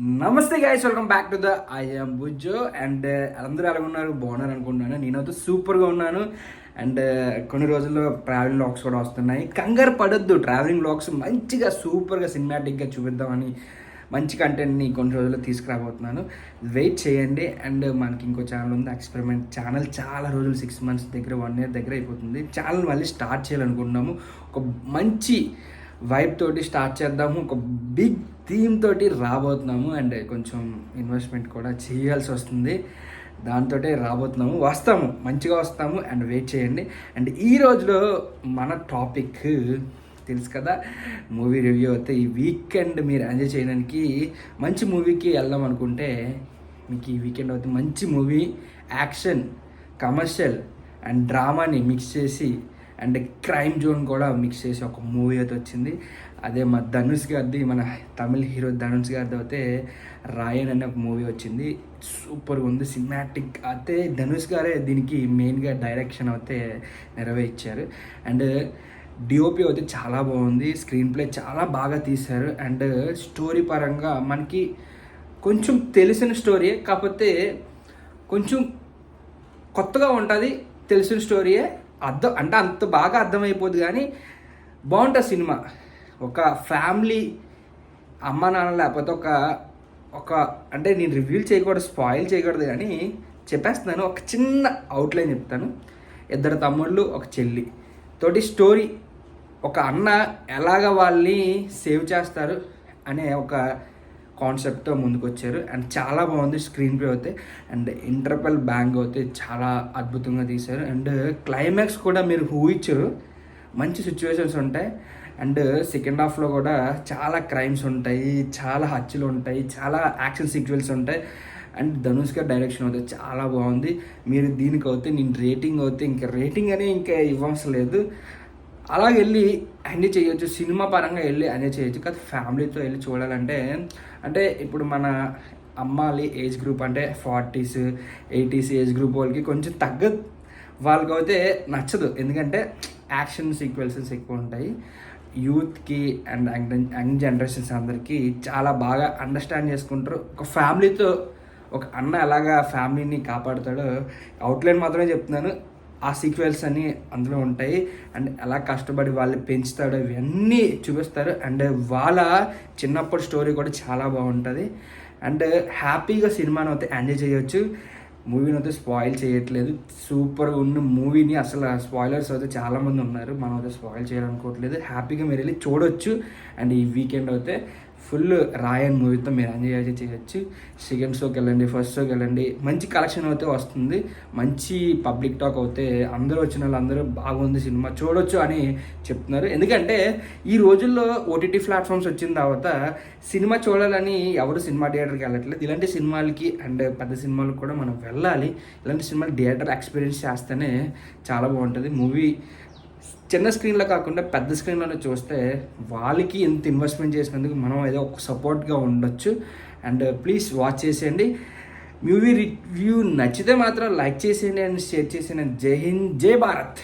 నమస్తే guys welcome back to the I'm Bujjo and అందరూ ఎలా ఉన్నారు? బాగున్నారు అనుకుంటున్నాను. నేనైతే సూపర్గా ఉన్నాను. అండ్ uh, కొన్ని రోజుల్లో ట్రావెలింగ్ లాక్స్ కూడా వస్తున్నాయి. కంగారు పడొద్దు. ట్రావెలింగ్ లాక్స్ మంచిగా సూపర్గా సినిమాటిక్గా చూపిద్దామని మంచి కంటెంట్ని కొన్ని రోజుల్లో తీసుకురాబోతున్నాను. వెయిట్ చేయండి. అండ్ uh, మనకి ఇంకో ఛానల్ ఉంది. ఎక్స్పెరిమెంట్ ఛానల్ చాలా రోజులు సిక్స్ మంత్స్ దగ్గర వన్ ఇయర్ దగ్గర అయిపోతుంది. ఛానల్ మళ్ళీ స్టార్ట్ చేయాలనుకుంటున్నాము. ఒక మంచి వైబ్ తోటి స్టార్ట్ చేద్దాము. ఒక బిగ్ థీమ్ తోటి రాబోతున్నాము. అండ్ కొంచెం ఇన్వెస్ట్మెంట్ కూడా చేయాల్సి వస్తుంది. దాంతో రాబోతున్నాము. వస్తాము. మంచిగా వస్తాము. అండ్ వెయిట్ చేయండి. అండ్ ఈ రోజులో మన టాపిక్ తెలుసు కదా? మూవీ రివ్యూ అయితే ఈ వీకెండ్ మీరు ఎంజాయ్ చేయడానికి మంచి మూవీకి వెళ్దాం అనుకుంటే మీకు ఈ వీకెండ్ అయితే మంచి మూవీ యాక్షన్ కమర్షియల్ అండ్ డ్రామాని మిక్స్ చేసి అండ్ క్రైమ్ జోన్ కూడా మిక్స్ చేసి ఒక మూవీ అయితే వచ్చింది. అదే మా ధనుష్ గారిది మన తమిళ హీరో ధనుష్ గారిది అయితే రాయన్ అనే ఒక మూవీ వచ్చింది. సూపర్గా ఉంది సినిమాటిక్ అయితే ధనుష్ గారే దీనికి మెయిన్గా డైరెక్షన్ అయితే నెరవేర్చారు. అండ్ డిఓపి అయితే చాలా బాగుంది స్క్రీన్ ప్లే చాలా బాగా తీశారు. అండ్ స్టోరీ పరంగా మనకి కొంచెం తెలిసిన స్టోరీయే కాకపోతే కొంచెం కొత్తగా ఉంటుంది తెలిసిన స్టోరీయే అర్థం అంటే అంత బాగా అర్థమైపోద్ది కానీ బాగుంటుంది సినిమా. ఒక ఫ్యామిలీ అమ్మ నాన్న లేకపోతే ఒక ఒక అంటే నేను రివ్యూల్ చేయకూడదు స్పాయిల్ చేయకూడదు కానీ చెప్పేస్తున్నాను ఒక చిన్న అవుట్లైన్ చెప్తాను. ఇద్దరు తమ్ముళ్ళు ఒక చెల్లి. తోటి స్టోరీ ఒక అన్న ఎలాగ వాళ్ళని సేవ్ చేస్తారు అనే ఒక కాన్సెప్ట్తో ముందుకు వచ్చారు అండ్ చాలా బాగుంది స్క్రీన్ ప్లే అయితే. అండ్ ఇంటర్పల్ బ్యాంగ్ అయితే చాలా అద్భుతంగా తీశారు. అండ్ క్లైమాక్స్ కూడా మీరు ఊహించరు మంచి సిచ్యువేషన్స్ ఉంటాయి. అండ్ సెకండ్ హాఫ్లో కూడా చాలా క్రైమ్స్ ఉంటాయి. చాలా హత్యలు ఉంటాయి. చాలా యాక్షన్ సీక్వెల్స్ ఉంటాయి. అండ్ ధనుష్ గారి డైరెక్షన్ అయితే చాలా బాగుంది. మీరు దీనికి అయితే నేను రేటింగ్ అయితే ఇంకా రేటింగ్ అనే ఇంకా ఇవ్వవసరం లేదు. అలా వెళ్ళి ఎంజాయ్ చేయొచ్చు సినిమా పరంగా వెళ్ళి ఎంజాయ్ చేయొచ్చు కాదు ఫ్యామిలీతో వెళ్ళి చూడాలంటే అంటే ఇప్పుడు మన అమ్మాలి ఏజ్ గ్రూప్ అంటే ఫార్టీస్ ఎయిటీస్ ఏజ్ గ్రూప్ వాళ్ళకి కొంచెం తగ్గ వాళ్ళకి అయితే నచ్చదు. ఎందుకంటే యాక్షన్ సీక్వెన్సెస్ ఎక్కువ ఉంటాయి. యూత్కి అండ్ యంగ్ జనరేషన్స్ అందరికీ చాలా బాగా అండర్స్టాండ్ చేసుకుంటారు. ఒక ఫ్యామిలీతో ఒక అన్న ఎలాగా ఫ్యామిలీని కాపాడుతాడో అవుట్లైన్ మాత్రమే చెప్తున్నాను. ఆ సీక్వెల్స్ అన్నీ అందులో ఉంటాయి. అండ్ ఎలా కష్టపడి వాళ్ళు పెంచుతాడో ఇవన్నీ చూపిస్తారు. అండ్ వాళ్ళ చిన్నప్పటి స్టోరీ కూడా చాలా బాగుంటుంది. అండ్ హ్యాపీగా సినిమాను అయితే ఎంజాయ్ చేయొచ్చు. మూవీని అయితే స్పాయిల్ చేయట్లేదు. సూపర్గా ఉన్న మూవీని అసలు స్పాయిలర్స్ అయితే చాలామంది ఉన్నారు. మనం అయితే స్పాయిల్ చేయాలనుకోవట్లేదు. హ్యాపీగా మీరు వెళ్ళి చూడొచ్చు. అండ్ ఈ వీకెండ్ అయితే ఫుల్ రాయన్ మూవీతో మీరు ఎంజాయ్ అయితే చేయొచ్చు. సెకండ్ షోకి వెళ్ళండి ఫస్ట్ షోకి వెళ్ళండి. మంచి కలెక్షన్ అయితే వస్తుంది. మంచి పబ్లిక్ టాక్ అయితే అందరూ వచ్చిన వాళ్ళందరూ బాగుంది సినిమా చూడొచ్చు అని చెప్తున్నారు. ఎందుకంటే ఈ రోజుల్లో ఓటీటీ ప్లాట్ఫామ్స్ వచ్చిన తర్వాత సినిమా చూడాలని ఎవరు సినిమా థియేటర్కి వెళ్ళట్లేదు. ఇలాంటి సినిమాలకి అండ్ పెద్ద సినిమాలకు కూడా మనం వెళ్ళాలి. ఇలాంటి సినిమాలు థియేటర్ ఎక్స్పీరియన్స్ చేస్తేనే చాలా బాగుంటుంది. మూవీ చిన్న స్క్రీన్లో కాకుండా పెద్ద స్క్రీన్లోనే చూస్తే వాళ్ళకి ఎంత ఇన్వెస్ట్మెంట్ చేసినందుకు మనం ఏదో ఒక సపోర్ట్గా ఉండొచ్చు. అండ్ ప్లీజ్ వాచ్ చేసేయండి. మూవీ రివ్యూ నచ్చితే మాత్రం లైక్ చేసేయండి అండ్ షేర్ చేసేయండి. జై హింద్ జై భారత్